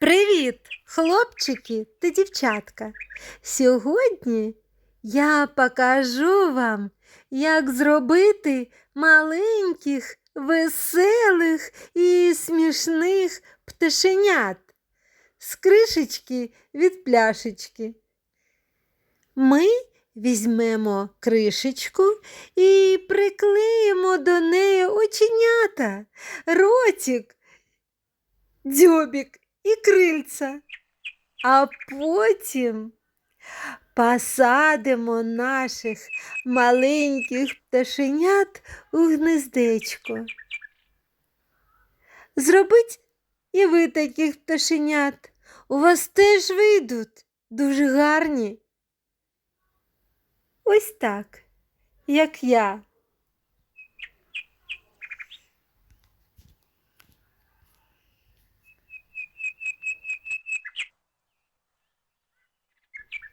Привіт, хлопчики та дівчатка. Сьогодні я покажу вам, як зробити маленьких, веселих і смішних пташенят з кришечки від пляшечки. Ми візьмемо кришечку і приклеїмо до неї оченята, ротик, дзьобік і крильця. А потім посадимо наших маленьких пташенят у гнездечко. Зробіть і ви таких пташенят. У вас теж вийдуть дуже гарні. Ось так, як я.